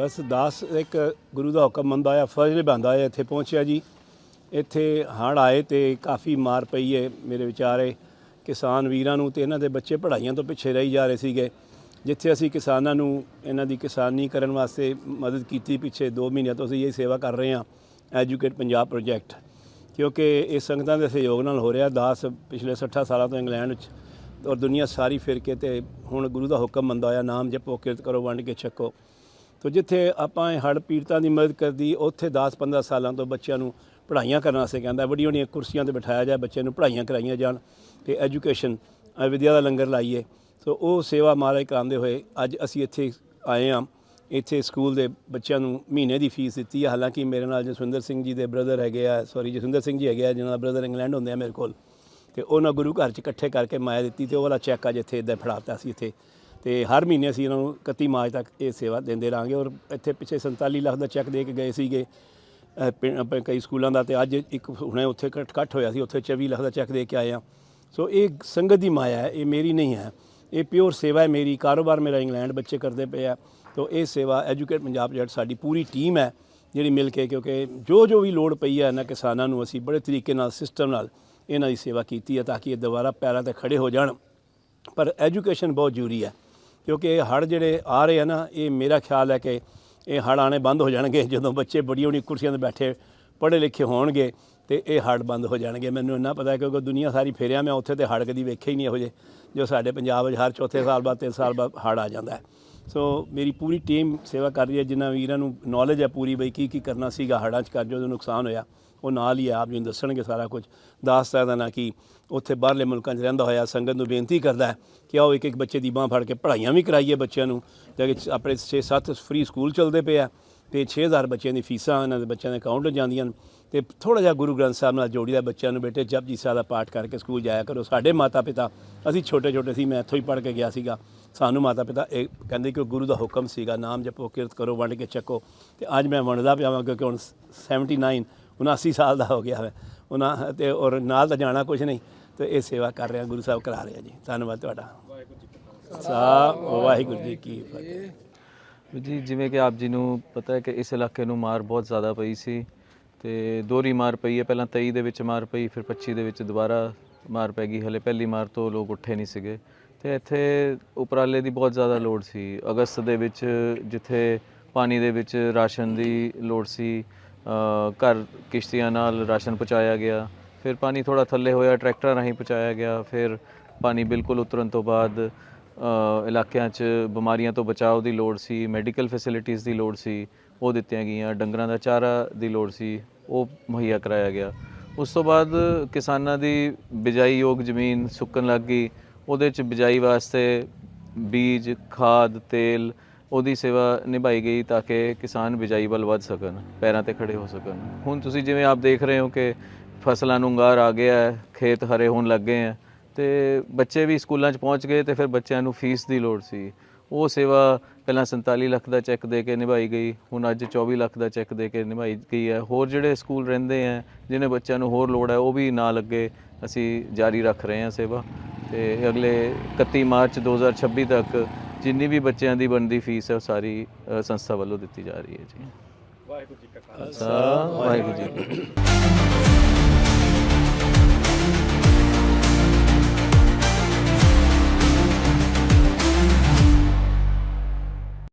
ਬਸ ਦਾਸ ਇੱਕ ਗੁਰੂ ਦਾ ਹੁਕਮ ਮੰਨਦਾ ਆ, ਫਰਜ਼ ਨਿਭਾਉਂਦਾ ਆ, ਇੱਥੇ ਪਹੁੰਚਿਆ ਜੀ। ਇੱਥੇ ਹੜ੍ਹ ਆਏ ਤੇ ਕਾਫੀ ਮਾਰ ਪਈ ਹੈ ਮੇਰੇ ਵਿਚਾਰੇ। ਕਿਸਾਨ ਵੀਰਾਂ ਨੂੰ ਤੇ ਇਹਨਾਂ ਦੇ ਬੱਚੇ ਪੜ੍ਹਾਈਆਂ ਤੋਂ ਪਿੱਛੇ ਰਹੀ ਜਾ ਰਹੇ ਸੀਗੇ। ਜਿੱਥੇ ਅਸੀਂ ਕਿਸਾਨਾਂ ਨੂੰ ਇਹਨਾਂ ਦੀ ਕਿਸਾਨੀ ਕਰਨ ਵਾਸਤੇ ਮਦਦ ਕੀਤੀ ਪਿੱਛੇ 2 ਮਹੀਨਿਆਂ ਤੋਂ ਅਸੀਂ ਇਹ ਸੇਵਾ ਕਰ ਰਹੇ ਹਾਂ, ਐਜੂਕੇਟ ਪੰਜਾਬ ਪ੍ਰੋਜੈਕਟ। ਕਿਉਂਕਿ ਇਹ ਸੰਗਤਾਂ ਦੇ ਸਹਿਯੋਗ ਨਾਲ ਹੋ ਰਿਹਾ। ਦਾਸ ਪਿਛਲੇ 60 ਸਾਲਾਂ ਤੋਂ ਇੰਗਲੈਂਡ ਵਿੱਚ ਔਰ ਦੁਨੀਆ ਸਾਰੀ ਫਿਰ ਕੇ ਤੇ ਹੁਣ ਗੁਰੂ ਦਾ ਹੁਕਮ ਮੰਨਦਾ ਹੋਇਆ ਨਾਮ ਜਪੋ ਕਿਰਤ ਕਰੋ, ਵੰਡ ਕੇ ਛਕੋ। ਤੋ ਜਿੱਥੇ ਆਪਾਂ ਇਹ ਹੜ੍ਹ ਪੀੜਤਾਂ ਦੀ ਮਦਦ ਕਰਦੀ, ਉੱਥੇ 10-15 ਸਾਲਾਂ ਤੋਂ ਬੱਚਿਆਂ ਨੂੰ ਪੜ੍ਹਾਈਆਂ ਕਰਨ ਵਾਸਤੇ ਕਹਿੰਦਾ, ਵੱਡੀਆਂ ਵੱਡੀਆਂ ਕੁਰਸੀਆਂ ਤੇ ਬਿਠਾਇਆ ਜਾਏ, ਬੱਚਿਆਂ ਨੂੰ ਪੜ੍ਹਾਈਆਂ ਕਰਾਈਆਂ ਜਾਣ ਤੇ ਐਜੂਕੇਸ਼ਨ ਵਿਦਿਆ ਦਾ ਲੰਗਰ ਲਾਈਏ। ਸੋ ਉਹ ਸੇਵਾ ਮਹਾਰਾਜ ਕਰਾਉਂਦੇ ਹੋਏ ਅੱਜ ਅਸੀਂ ਇੱਥੇ ਆਏ ਹਾਂ। ਇੱਥੇ ਸਕੂਲ ਦੇ ਬੱਚਿਆਂ ਨੂੰ ਮਹੀਨੇ ਦੀ ਫੀਸ ਦਿੱਤੀ ਹੈ ਹਾਲਾਂਕਿ ਮੇਰੇ ਨਾਲ ਜਸਵਿੰਦਰ ਸਿੰਘ ਜੀ ਦੇ ਬ੍ਰਦਰ ਹੈਗੇ ਆ, ਸੌਰੀ, ਜਸਵਿੰਦਰ ਸਿੰਘ ਜੀ ਹੈਗੇ ਆ ਜਿਹਨਾਂ ਦਾ ਬ੍ਰਦਰ ਇੰਗਲੈਂਡ ਹੁੰਦੇ ਆ ਮੇਰੇ ਕੋਲ। ਤੇ ਉਹਨਾਂ ਗੁਰੂ ਘਰ ਚ ਇਕੱਠੇ ਕਰਕੇ ਮਾਇਆ ਦਿੱਤੀ ਤੇ ਉਹ ਵਾਲਾ ਚੈੱਕ ਅੱਜ ਇੱਥੇ ਇਦਾਂ ਫੜਾਤਾ ਸੀ ਇੱਥੇ। ਤੇ ਹਰ ਮਹੀਨੇ ਅਸੀਂ ਇਹਨਾਂ ਨੂੰ 31 ਮਾਰਚ ਤੱਕ ਇਹ ਸੇਵਾ ਦਿੰਦੇ ਰਾਂਗੇ ਔਰ ਇੱਥੇ ਪਿੱਛੇ 47 ਲੱਖ ਦਾ ਚੈੱਕ ਦੇ ਕੇ ਗਏ ਸੀਗੇ, ਅਹ ਆਪਣੇ ਕਈ ਸਕੂਲਾਂ ਦਾ ਤੇ ਅੱਜ ਇੱਕ ਹੁਣੇ ਉੱਥੇ ਇਕੱਠ ਇਕੱਠ ਹੋਇਆ ਸੀ, ਉੱਥੇ 24 ਲੱਖ ਦਾ ਚੈੱਕ ਦੇ ਕੇ ਆਏ ਆ ਸੋ ਇਹ ਸੰਗਤ ਦੀ ਮਾਇਆ ਹੈ, ਇਹ ਮੇਰੀ ਨਹੀਂ ਹੈ। ਇਹ ਪਿਓਰ ਸੇਵਾ ਹੈ ਮੇਰੀ, ਕਾਰੋਬਾਰ ਮੇਰਾ ਇੰਗਲੈਂਡ ਬੱਚੇ ਕਰਦੇ ਪਏ ਆ। ਤੋ ਇਹ ਸੇਵਾ ਐਜੂਕੇਟ ਪੰਜਾਬ ਪ੍ਰੋਜੈਕਟ ਸਾਡੀ ਪੂਰੀ ਟੀਮ ਹੈ, ਜਿਹੜੀ ਮਿਲ ਕੇ ਕਿਉਂਕਿ ਜੋ ਜੋ ਵੀ ਲੋੜ ਪਈ ਹੈ ਇਹਨਾਂ ਕਿਸਾਨਾਂ ਨੂੰ, ਅਸੀਂ ਬੜੇ ਤਰੀਕੇ ਨਾਲ, ਸਿਸਟਮ ਨਾਲ ਇਹਨਾਂ ਦੀ ਸੇਵਾ ਕੀਤੀ ਹੈ ਤਾਂ ਕਿ ਇਹ ਦੁਬਾਰਾ ਪੈਰਾਂ ਤੇ ਖੜੇ ਹੋ ਜਾਣ। ਪਰ ਐਜੂਕੇਸ਼ਨ ਬਹੁਤ ਜ਼ਰੂਰੀ ਹੈ। ਕਿਉਂਕਿ ਇਹ ਹੜ੍ਹ ਜਿਹੜੇ ਆ ਰਹੇ ਆ ਨਾ, ਇਹ ਮੇਰਾ ਖਿਆਲ ਹੈ ਕਿ ਇਹ ਹੜ੍ਹ ਆਣੇ ਬੰਦ ਹੋ ਜਾਣਗੇ, ਜਦੋਂ ਬੱਚੇ ਬੜੀ ਬੜੀ ਕੁਰਸੀਆਂ ਤੇ ਬੈਠੇ ਪੜ੍ਹੇ ਲਿਖੇ ਹੋਣਗੇ ਤੇ ਇਹ ਹੜ੍ਹ ਬੰਦ ਹੋ ਜਾਣਗੇ। ਮੈਨੂੰ ਇੰਨਾ ਪਤਾ ਕਿਉਂਕਿ ਦੁਨੀਆ ਸਾਰੀ ਫੇਰਿਆ, ਮੈਂ ਉੱਥੇ ਤੇ ਹੜ੍ਹ ਕਦੀ ਵੇਖਿਆ ਹੀ ਨਹੀਂ ਇਹੋ ਜਿਹੇ, ਜੋ ਸਾਡੇ ਪੰਜਾਬ ਵਿੱਚ ਹਰ ਚੌਥੇ ਸਾਲ ਬਾਅਦ ਤਿੰਨ ਸਾਲ ਬਾਅਦ ਹੜ੍ਹ ਆ ਜਾਂਦਾ ਹੈ। ਸੋ ਮੇਰੀ ਪੂਰੀ ਟੀਮ ਸੇਵਾ ਕਰ ਰਹੀ ਹੈ, ਜਿਨ੍ਹਾਂ ਵੀਰਾਂ ਨੂੰ ਨੌਲੇਜ ਹੈ ਪੂਰੀ ਬਈ ਕੀ ਕੀ ਕਰਨਾ ਸੀਗਾ, ਹੜ੍ਹਾਂ 'ਚ ਕਰ ਜੋ ਨੁਕਸਾਨ ਹੋਇਆ, ਉਹ ਨਾਲ ਹੀ ਆਪ ਜੀ ਨੂੰ ਦੱਸਣਗੇ ਸਾਰਾ ਕੁਝ। ਦੱਸ ਸਕਦਾ ਨਾ ਕਿ ਉੱਥੇ ਬਾਹਰਲੇ ਮੁਲਕਾਂ 'ਚ ਰਹਿੰਦਾ ਹੋਇਆ, ਸੰਗਤ ਨੂੰ ਬੇਨਤੀ ਕਰਦਾ ਹੈ ਕਿ ਆਓ ਇੱਕ ਇੱਕ ਬੱਚੇ ਦੀ ਬਾਂਹ ਫੜ ਕੇ ਪੜ੍ਹਾਈਆਂ ਵੀ ਕਰਾਈਏ ਬੱਚਿਆਂ ਨੂੰ। ਤੇ ਆਪਣੇ 6-7 ਫ੍ਰੀ ਸਕੂਲ ਚੱਲਦੇ ਪਏ ਆ, ਤੇ 6000 ਬੱਚਿਆਂ ਦੀ ਫੀਸਾਂ, ਇਹਨਾਂ ਦੇ ਬੱਚਿਆਂ ਦੇ ਅਕਾਊਂਟ 'ਚ ਜਾਂਦੀਆਂ ਨੇ। ਤੇ ਥੋੜਾ ਜਿਹਾ ਗੁਰੂ ਗ੍ਰੰਥ ਸਾਹਿਬ ਨਾਲ ਜੋੜੀਦਾ ਬੱਚਿਆਂ ਨੂੰ ਬੇਟੇ ਜਪਜੀ ਸਾਹਿਬ ਦਾ ਪਾਠ ਕਰਕੇ ਸਕੂਲ ਜਾਇਆ ਕਰੋ। ਸਾਡੇ ਮਾਤਾ ਪਿਤਾ ਅਸੀਂ ਛੋਟੇ ਛੋਟੇ ਸੀ, ਮੈਂ ਇੱਥੋਂ ਹੀ ਪੜ੍ਹ ਕੇ ਗਿਆ ਸੀਗਾ। ਸਾਨੂੰ ਮਾਤਾ ਪਿਤਾ ਇਹ ਕਹਿੰਦੇ ਕਿ ਗੁਰੂ ਦਾ ਹੁਕਮ ਸੀਗਾ, ਨਾਮ ਜਪੋ, ਕਿਰਤ ਕਰੋ, ਵੰਡ ਕੇ ਚੱਕੋ। ਤੇ ਅੱਜ ਮੈਂ ਵੰਡਦਾ ਪਿਆ ਵਾਂ ਕਿਉਂਕਿ ਹੁਣ 79 79 ਸਾਲ ਦਾ ਹੋ ਗਿਆ ਹੈ ਉਹਨਾਂ ਤੇ ਔਰ ਨਾਲ ਤਾਂ ਜਾਣਾ ਕੁਝ ਨਹੀਂ। ਤੇ ਇਹ ਸੇਵਾ ਕਰ ਰਿਹਾ, ਗੁਰੂ ਸਾਹਿਬ ਕਰਾ ਰਿਹਾ ਜੀ। ਧੰਨਵਾਦ ਤੁਹਾਡਾ। ਸਾ, ਵਾਹਿਗੁਰੂ ਜੀ ਕੀ ਫਤਿਹ। ਜੀ, ਜਿਵੇਂ ਕਿ ਆਪ ਜੀ ਨੂੰ ਪਤਾ ਹੈ ਕਿ ਇਸ ਇਲਾਕੇ ਨੂੰ ਮਾਰ ਬਹੁਤ ਜ਼ਿਆਦਾ ਪਈ ਸੀ। ਤੇ ਦੋਹਰੀ ਮਾਰ ਪਈ ਹੈ। ਪਹਿਲਾਂ 23 ਦੇ ਵਿੱਚ ਮਾਰ ਪਈ, ਫਿਰ 25 ਦੇ ਵਿੱਚ ਦੁਬਾਰਾ ਮਾਰ ਪੈ ਗਈ। ਹਲੇ ਪਹਿਲੀ ਮਾਰ ਤੋਂ ਲੋਕ ਉੱਠੇ ਨਹੀਂ ਸੀਗੇ। ਤੇ ਇੱਥੇ ਉਪਰਾਲੇ ਦੀ ਬਹੁਤ ਜ਼ਿਆਦਾ ਲੋੜ ਸੀ। ਅਗਸਤ ਦੇ ਵਿੱਚ ਜਿੱਥੇ ਪਾਣੀ ਦੇ ਵਿੱਚ ਰਾਸ਼ਨ ਦੀ ਲੋੜ ਸੀ ਘਰ ਕਿਸ਼ਤੀਆਂ ਨਾਲ ਰਾਸ਼ਨ ਪਹੁੰਚਾਇਆ ਗਿਆ, ਫਿਰ ਪਾਣੀ ਥੋੜਾ ਥੱਲੇ ਹੋਇਆ, ਟਰੈਕਟਰਾਂ ਰਾਹੀਂ ਪਹੁੰਚਾਇਆ ਗਿਆ, ਫਿਰ ਪਾਣੀ ਬਿਲਕੁਲ ਉਤਰਨ ਤੋਂ ਬਾਅਦ ਇਲਾਕਿਆਂ 'ਚ ਬਿਮਾਰੀਆਂ ਤੋਂ ਬਚਾਓ ਦੀ ਲੋੜ ਸੀ, ਮੈਡੀਕਲ ਫੈਸਿਲਿਟੀਆਂ ਦੀ ਲੋੜ ਸੀ, ਉਹ ਦਿੱਤੀਆਂ ਗਈਆਂ, ਡੰਗਰਾਂ ਦਾ ਚਾਰਾ ਦੀ ਲੋੜ ਸੀ, ਉਹ ਮੁਹੱਈਆ ਕਰਾਇਆ ਗਿਆ। ਉਸ ਤੋਂ ਬਾਅਦ ਕਿਸਾਨਾਂ ਦੀ ਬਿਜਾਈ ਯੋਗ ਜ਼ਮੀਨ ਸੁੱਕਣ ਲੱਗ ਗਈ ਉਹਦੇ 'ਚ ਬਿਜਾਈ ਵਾਸਤੇ ਬੀਜ, ਖਾਦ, ਤੇਲ ਉਹਦੀ ਸੇਵਾ ਨਿਭਾਈ ਗਈ ਤਾਂ ਕਿ ਕਿਸਾਨ ਬਿਜਾਈ ਵੱਲ ਵੱਧ ਸਕਣ, ਪੈਰਾਂ ਤੇ ਖੜੇ ਹੋ ਸਕਣ। ਹੁਣ ਤੁਸੀਂ ਜਿਵੇਂ ਆਪ ਦੇਖ ਰਹੇ ਹੋ ਕਿ ਫਸਲਾਂ ਨੂੰ ਗਾਰ ਆ ਗਿਆ ਹੈ, ਖੇਤ ਹਰੇ ਹੋਣ ਲੱਗੇ ਗਏ ਹੈ ਤੇ ਬੱਚੇ ਵੀ ਸਕੂਲਾਂ 'ਚ ਪਹੁੰਚ ਗਏ ਤੇ ਫਿਰ ਬੱਚਿਆਂ ਨੂੰ ਫੀਸ ਦੀ ਲੋੜ ਸੀ। ਉਹ ਸੇਵਾ ਪਹਿਲਾਂ 47 ਲੱਖ ਦਾ ਚੈੱਕ ਦੇ ਕੇ ਨਿਭਾਈ ਗਈ, ਹੁਣ ਅੱਜ 24 ਲੱਖ ਦਾ ਚੈੱਕ ਦੇ ਕੇ ਨਿਭਾਈ ਗਈ ਹੈ। ਹੋਰ ਜਿਹੜੇ ਸਕੂਲ ਰਹਿੰਦੇ ਆ ਜਿਹਨੇ ਬੱਚਿਆਂ ਨੂੰ ਹੋਰ ਲੋੜ ਹੈ, ਉਹ ਵੀ ਨਾਲ ਅੱਗੇ ਅਸੀਂ ਜਾਰੀ ਰੱਖ ਰਹੇ ਹਾਂ ਸੇਵਾ। ਤੇ ਅਗਲੇ 31 ਮਾਰਚ 2026 ਤੱਕ ਜਿੰਨੀ ਵੀ ਬੱਚਿਆਂ ਦੀ ਬਣਦੀ ਫੀਸ ਹੈ ਉਹ ਸਾਰੀ ਸੰਸਥਾ ਵੱਲੋਂ ਦਿੱਤੀ ਜਾ ਰਹੀ ਹੈ ਜੀ। ਵਾਹਿਗੁਰੂ ਜੀ ਕਾ ਖਾਲਸਾ ਵਾਹਿਗੁਰੂ ਜੀ ਕੀ ਫਤਿਹ।